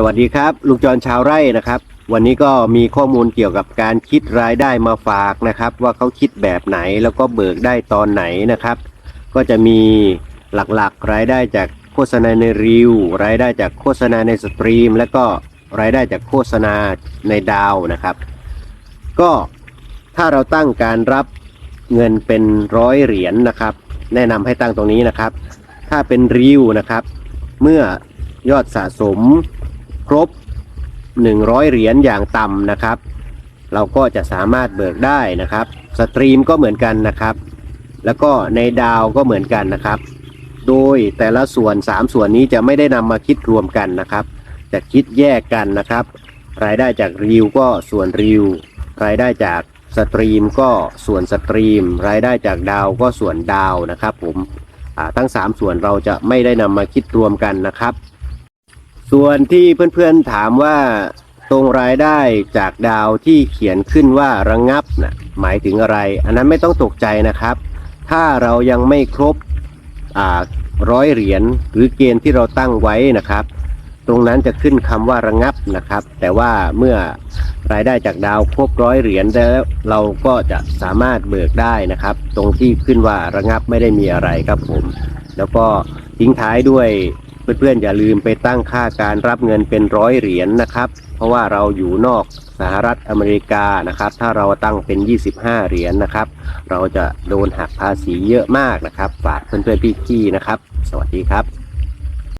สวัสดีครับ ลุงจรชาวไร่นะครับ วันนี้ก็มีข้อมูลเกี่ยวกับการคิดรายได้มาฝากนะครับ ว่าเขาคิดแบบไหนแล้วก็เบิกได้ตอนไหนนะครับ ก็จะมีหลักๆ รายได้จากโฆษณาในรีวรายได้จากโฆษณาในสตรีม และก็รายได้จากโฆษณาในดาวนะครับ ก็ถ้าเราตั้งการรับเงินเป็นร้อยเหรียญนะครับ แนะนำให้ตั้งตรงนี้นะครับ ถ้าเป็นรีวนะครับ เมื่อยอดสะสม ครบ 100 เหรียญอย่างต่ำนะครับ เราก็จะสามารถเบิกได้นะครับ สตรีมก็เหมือนกันนะครับ แล้วก็ในดาวก็เหมือนกันนะครับ โดยแต่ละส่วน 3 ส่วนนี้จะไม่ได้นำมาคิดรวมกันนะครับ จะคิดแยกกันนะครับ รายได้จากรีวก็ส่วนรีวรายได้จากสตรีมก็ส่วนสตรีม รายได้จากดาวก็ส่วนดาวนะครับผมทั้ง 3 ส่วนเราจะไม่ได้นำมาคิดรวมกันนะครับ ส่วนที่เพื่อนๆถามว่าตรงรายได้จากดาวที่เขียนขึ้นว่าระงงับนะหมายถึงอะไร อันนั้นไม่ต้องตกใจนะครับ ถ้าเรายังไม่ครบร้อยเหรียญหรือเกณฑ์ที่เราตั้งไว้นะครับ ตรงนั้นจะขึ้นคำว่าระงับนะครับ แต่ว่าเมื่อรายได้จากดาวครบร้อยเหรียญแล้วเราก็จะสามารถเบิกได้นะครับ ตรงที่ขึ้นว่าระงับไม่ได้มีอะไรครับผม แล้วก็ทิ้งท้ายด้วย เพื่อนๆอย่าลืมไปตั้งค่าการรับเงินเป็นร้อยเหรียญนะครับ เพราะว่าเราอยู่นอกสหรัฐอเมริกานะครับ ถ้าเราตั้งเป็น 25 เหรียญนะครับ เราจะโดนหักภาษีเยอะมากนะครับ ฝากเพื่อนๆพี่ๆนะครับ สวัสดีครับ